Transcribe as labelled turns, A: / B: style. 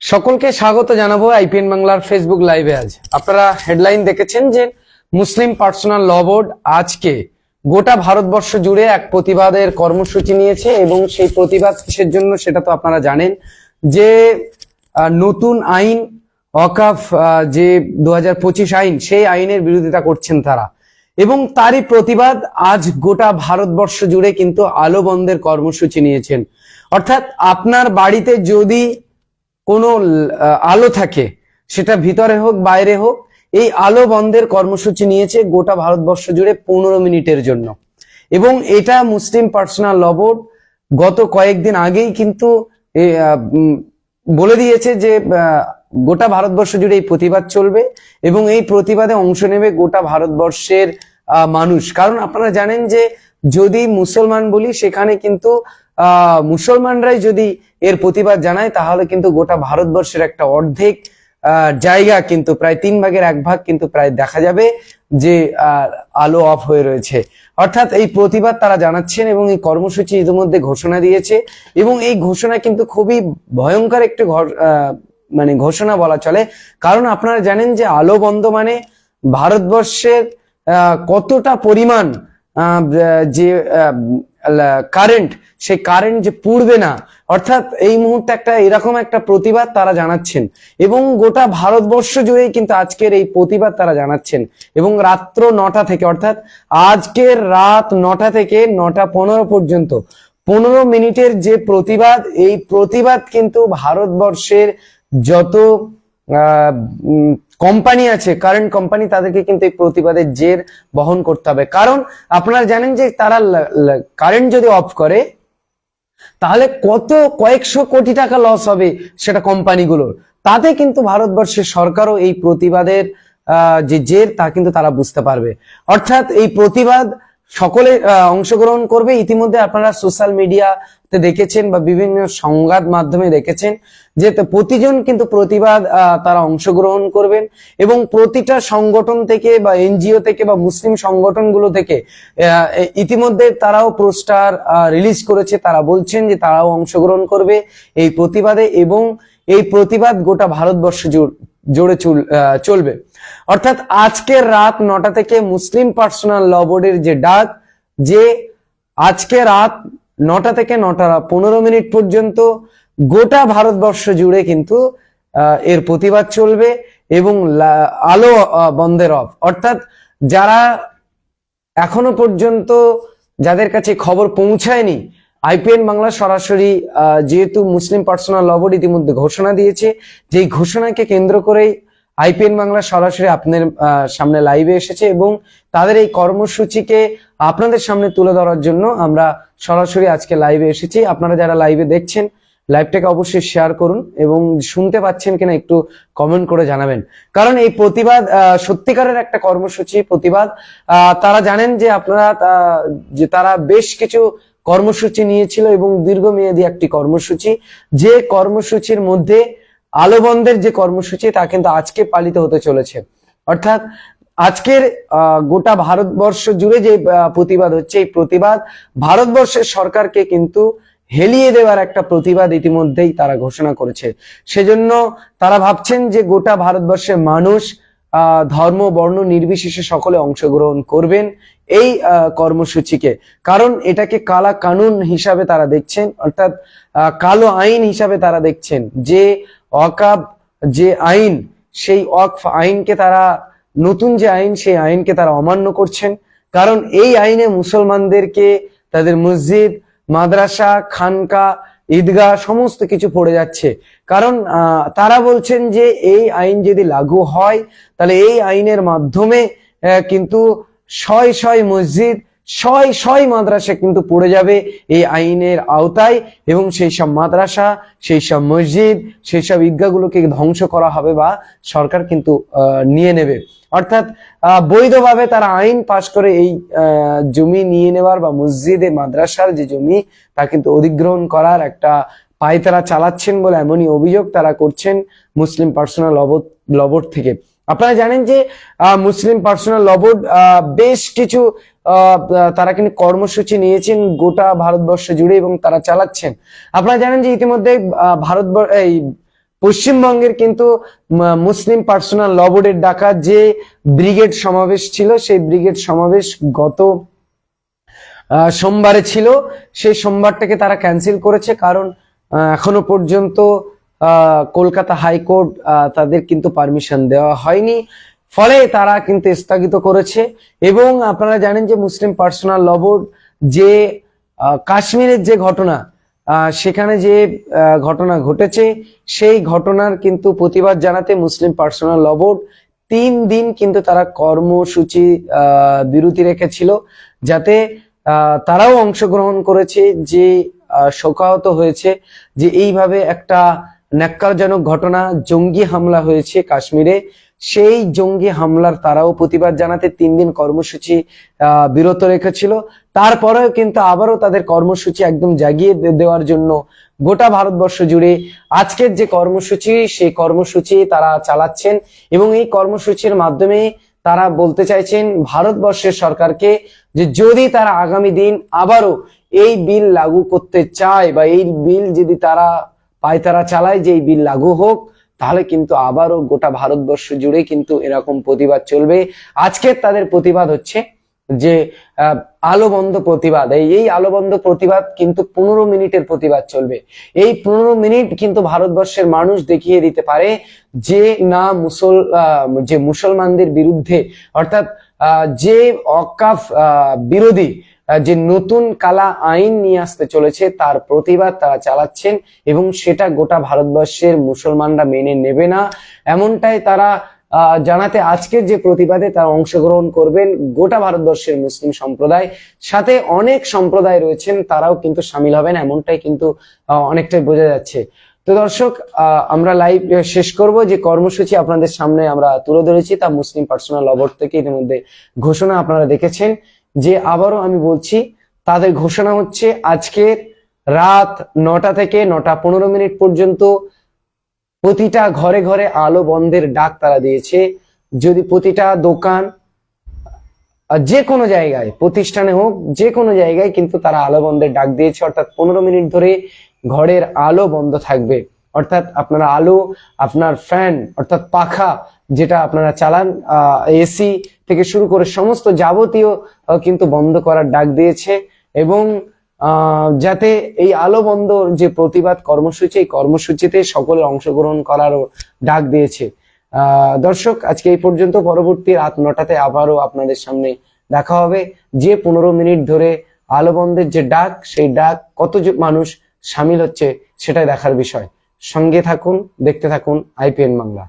A: সকলকে স্বাগত জানাব আইপিএন বাংলার ফেসবুক লাইভে আজ। আপনারা হেডলাইন দেখেছেন যে মুসলিম পার্সোনাল ল বোর্ড আজকে গোটা ভারতবর্ষ জুড়ে এক প্রতিবাদের কর্মসূচি নিয়েছে এবং সেই প্রতিবাদ কিসের জন্য সেটা তো আপনারা জানেন যে নতুন আইন অকাফ যে দু হাজার পঁচিশ আইন, সেই আইনের বিরোধিতা করছেন তারা। এবং তারই প্রতিবাদ আজ গোটা ভারতবর্ষ জুড়ে কিন্তু আলো বন্ধের কর্মসূচি নিয়েছেন। অর্থাৎ আপনার বাড়িতে যদি কোনো আলো থাকে, সেটা ভিতরে হোক, বাইরে হোক, এই আলো বন্ধের কর্মসূচি নিয়েছে গোটা ভারতবর্ষ জুড়ে পনেরো মিনিটের জন্য। এবং এটা মুসলিম পার্সোনাল ল বোর্ড গত কয়েকদিন আগেই কিন্তু বলে দিয়েছে যে গোটা ভারতবর্ষ জুড়ে এই প্রতিবাদ চলবে এবং এই প্রতিবাদে অংশ নেবে গোটা ভারতবর্ষের মানুষ। কারণ আপনারা জানেন যে যদি মুসলমান বলি, সেখানে কিন্তু মুসলমানরাই যদি এর প্রতিবাদ জানায়, তাহলে কিন্তু গোটা ভারতবর্ষের একটা অর্ধেক জায়গা কিন্তু প্রায় তিন ভাগের এক ভাগ কিন্তু প্রায় দেখা যাবে যে আলো অফ হয়ে রয়েছে। অর্থাৎ এই প্রতিবাদ তারা জানাচ্ছেন এবং এই কর্মসূচি ইতিমধ্যে ঘোষণা দিয়েছে এবং এই ঘোষণা কিন্তু খুবই ভয়ঙ্কর একটি মানে ঘোষণা বলা চলে। কারণ আপনারা জানেন যে আলো বন্ধ মানে ভারতবর্ষের কতটা পরিমাণ যে কারেন্ট সেই কারেন্ট যে পুড়বে না, অর্থাৎ এই মুহূর্তে একটা এরকম একটা প্রতিবাদ তারা জানাচ্ছেন। এবং গোটা ভারতবর্ষ জুড়েই কিন্তু আজকের এই প্রতিবাদ তারা জানাচ্ছেন। এবং রাত্র নটা থেকে, অর্থাৎ আজকের রাত নটা থেকে নটা পনেরো পর্যন্ত, পনেরো মিনিটের যে প্রতিবাদ, এই প্রতিবাদ কিন্তু ভারতবর্ষের যত কোম্পানি আছে কারেন্ট কোম্পানি তাদেরকে কিন্তু এই প্রতিবাদের জের বহন করতে হবে। কারণ আপনারা জানেন যে তারা কারেন্ট যদি অফ করে, তাহলে কত, কয়েকশো কোটি টাকা লস হবে সেটা কোম্পানিগুলোর তাতে কিন্তু ভারতবর্ষের সরকারও এই প্রতিবাদের যে জের তা কিন্তু তারা বুঝতে পারবে। অর্থাৎ এই প্রতিবাদ সকলে অংশগ্রহণ করবে। ইতিমধ্যে আপনারা সোশ্যাল মিডিয়াতে দেখেছেন বা বিভিন্ন সংবাদ মাধ্যমে দেখেছেন যে প্রতিজন কিন্তু প্রতিবাদ তারা অংশগ্রহণ করবেন এবং প্রতিটা সংগঠন থেকে বা এনজিও থেকে বা মুসলিম সংগঠনগুলো থেকে ইতিমধ্যে তারাও পোস্টার রিলিজ করেছে। তারা বলছেন যে তারাও অংশগ্রহণ করবে এই প্রতিবাদে এবং এই প্রতিবাদ গোটা ভারতবর্ষ আহ, চলবে। অর্থাৎ আজকের রাত নটা থেকে মুসলিম পার্সোনাল ল বোর্ডের যে ডাক যে আজকে রাত নটা থেকে নটা পনেরো মিনিট পর্যন্ত গোটা ভারতবর্ষ জুড়ে কিন্তু এর প্রতিবাদ চলবে এবং আলো বন্ধের অফ। অর্থাৎ যারা এখনও পর্যন্ত যাদের কাছে খবর পৌঁছায়নি আইপিএন বাংলা সরাসরি যেহেতু মুসলিম পার্সোনাল ল বোর্ড ইতিমধ্যে ঘোষণা দিয়েছে যেই ঘোষণাকে কেন্দ্র করেই আইপিএন বাংলা সরাসরি আপনাদের আহ, সামনে লাইভে এসেছে এবং তাদের এই কর্মসূচিকে আপনাদের সামনে তুলে ধরার জন্য আমরা সরাসরি আজকে লাইভে এসেছি। আপনারা যারা লাইভে দেখছেন লাইভটাকে অবশ্যই শেয়ার করুন এবং শুনতে পাচ্ছেন কিনা একটু কমেন্ট করে জানাবেন। কারণ এই প্রতিবাদ সত্যিকারের একটা কর্মসূচি প্রতিবাদ তারা জানেন যে আপনারা যে তারা বেশ কিছু কর্মসূচি নিয়েছিল এবং দীর্ঘমেয়াদী একটি কর্মসূচি। যে কর্মসূচির মধ্যে আলো বন্ধের যে কর্মসূচি, তা কিন্তু আজকে পালিত হতে চলেছে। অর্থাৎ আজকের গোটা ভারতবর্ষ জুড়ে যে প্রতিবাদ হচ্ছে, এই প্রতিবাদ ভারতবর্ষের সরকারকে কিন্তু হেলিয়ে দেওয়ার একটা প্রতিবাদ ইতিমধ্যেই তারা ঘোষণা করেছে। সেজন্য তারা ভাবছেন যে গোটা ভারতবর্ষের মানুষ ধর্ম, বর্ণ নির্বিশেষে সকলে অংশগ্রহণ করবেন এই কর্মসূচিকে। কারণ এটাকে কালা কানুন হিসাবে তারা দেখছেন, অর্থাৎ কালো আইন হিসাবে তারা দেখছেন। যে অকাব যে আইন, সেই অকফ আইনকে তারা, নতুন যে আইন, সেই আইনকে তারা অমান্য করছেন। কারণ এই আইনে মুসলমানদেরকে তাদের মসজিদ, মাদ্রাসা, খানকা ঈদগাহ সমস্ত কিছু পড়ে যাচ্ছে। কারণ তারা বলছেন যে এই আইন যদি লাগু হয়, তাহলে এই আইনের মাধ্যমে কিন্তু শয় শয় মসজিদ, শয় শয় মাদ্রাসা কিন্তু পড়ে যাবে এই আইনের আওতায় এবং সেই সব মাদ্রাসা সেই সব মসজিদ সেই সব ঈদগাহগুলোকে ধ্বংস করা হবে বা সরকার কিন্তু নিয়ে নেবে। অর্থাৎ বৈধভাবে তারা আইন পাশ করে এই জমি নিয়ে নেওয়ার বা মসজিদে, মাদ্রাসার যে জমি, তা কিন্তু অধিগ্রহণ করার একটা পায়তারা চালাচ্ছেন বলে এমনই অভিযোগ তারা করছেন মুসলিম পার্সোনাল লবট থেকে। আপনারা জানেন যে মুসলিম পার্সোনাল লবট বেশ কিছু তারা কিন্তু কর্মসূচি নিয়েছেন গোটা ভারতবর্ষ জুড়ে এবং তারা চালাচ্ছেন। আপনারা জানেন যে ইতিমধ্যে ভারতবর্ষ, এই পশ্চিমবঙ্গের কিন্তু মুসলিম পার্সোনাল ল বোর্ডের ডাকা যে ব্রিগেড সমাবেশ ছিল, সেই ব্রিগেড সমাবেশ গত সোমবারে ছিল। সেই সোমবারটাকে তারা ক্যান্সেল করেছে কারণ এখনও পর্যন্ত কলকাতা হাইকোর্ট তাদের কিন্তু পারমিশন দেওয়া হয়নি। ফলে তারা কিন্তু স্থগিত করেছে এবং আপনারা জানেন যে মুসলিম পার্সোনাল ল বোর্ড যে কাশ্মীরের যে ঘটনা সেখানে যে ঘটনা ঘটেছে, সেই ঘটনার কিন্তু প্রতিবাদ জানাতে মুসলিম পার্সোনাল ল বোর্ড তিন দিন কিন্তু তারা কর্মসূচি বিরতি রেখেছিল যাতে তারাও অংশগ্রহণ করেছে যে শোকাহত হয়েছে যে, এইভাবে একটা ন্যাক্কারজনক ঘটনা, জঙ্গি হামলা হয়েছে কাশ্মীরে। সেই জঙ্গি হামলার তারাও প্রতিবাদ জানাতে তিন দিন কর্মসূচি বিরত রেখেছিল। তারপরেও কিন্তু আবারও তাদের কর্মসূচি একদম জাগিয়ে দেওয়ার জন্য গোটা ভারতবর্ষ জুড়ে আজকের যে কর্মসূচি, সেই কর্মসূচি তারা চালাচ্ছেন এবং এই কর্মসূচির মাধ্যমে তারা বলতে চাইছেন ভারতবর্ষের সরকারকে যে যদি তারা আগামী দিন আবারও এই বিল লাগু করতে চায় বা এই বিল যদি তারা পায়তারা চালায় যে এই বিল লাগু হোক তাহলে কিন্তু আবারও গোটা ভারতবর্ষ জুড়ে কিন্তু এরকম প্রতিবাদ চলবে। আজকের তাদের প্রতিবাদ হচ্ছে যে আহ, আলো বন্ধ প্রতিবাদ। এই এই আলো বন্ধ প্রতিবাদ কিন্তু পনেরো মিনিটের প্রতিবাদ চলবে। এই পনেরো মিনিট কিন্তু ভারতবর্ষের মানুষ দেখিয়ে দিতে পারে যে না মুসল যে মুসলমানদের বিরুদ্ধে অর্থাৎ যে অকাফ বিরোধী যে নতুন কালা আইন নিয়ে আসতে চলেছে, তার প্রতিবাদ তারা চালাচ্ছেন এবং সেটা গোটা ভারতবর্ষের মুসলমানরা মেনে নেবে না। এমনটাই তারা জানাতে আজকের যে প্রতিবাদে তারা অংশগ্রহণ করবেন গোটা ভারতবর্ষের মুসলিম সম্প্রদায়। সাথে অনেক সম্প্রদায় রয়েছেন, তারাও কিন্তু সামিল হবেন, এমনটাই কিন্তু অনেকটাই বোঝা যাচ্ছে। তো দর্শক আমরা লাইভ শেষ করব। যে কর্মসূচি আপনাদের সামনে আমরা তুলে ধরেছি, তা মুসলিম পার্সোনাল লবর থেকে ইতিমধ্যে ঘোষণা আপনারা দেখেছেন। যে আবারও আমি বলছি, তাদের ঘোষণা হচ্ছে আজকে রাত নটা থেকে নটা পনেরো মিনিট পর্যন্ত প্রতিটা ঘরে ঘরে আলো বন্ধের ডাক তারা দিয়েছে। যদি প্রতিটা দোকান যে কোনো জায়গায়, প্রতিষ্ঠানে হোক, যে কোনো জায়গায় কিন্তু তারা আলো বন্ধের ডাক দিয়েছে। অর্থাৎ পনেরো মিনিট ধরে ঘরের আলো বন্ধ থাকবে। অর্থাৎ আপনার আলো, আপনার ফ্যান, অর্থাৎ পাখা যেটা আপনারা চালান এসি থেকে শুরু করে সমস্ত যাবতীয় কিন্তু বন্ধ করার ডাক দিয়েছে এবং যাতে এই আলো বন্ধ যে প্রতিবাদ কর্মসূচি, এই কর্মসূচিতে সকলে অংশগ্রহণ করারও ডাক দিয়েছে। দর্শক, আজকে এই পর্যন্ত, পরবর্তী রাত নটাতে আবারও আপনাদের সামনে দেখা হবে। যে পনেরো মিনিট ধরে আলো বন্ধের যে ডাক, সেই ডাক কত মানুষ সামিল হচ্ছে সেটাই দেখার বিষয়। সঙ্গে থাকুন, দেখতে থাকুন আইপিএন বাংলা।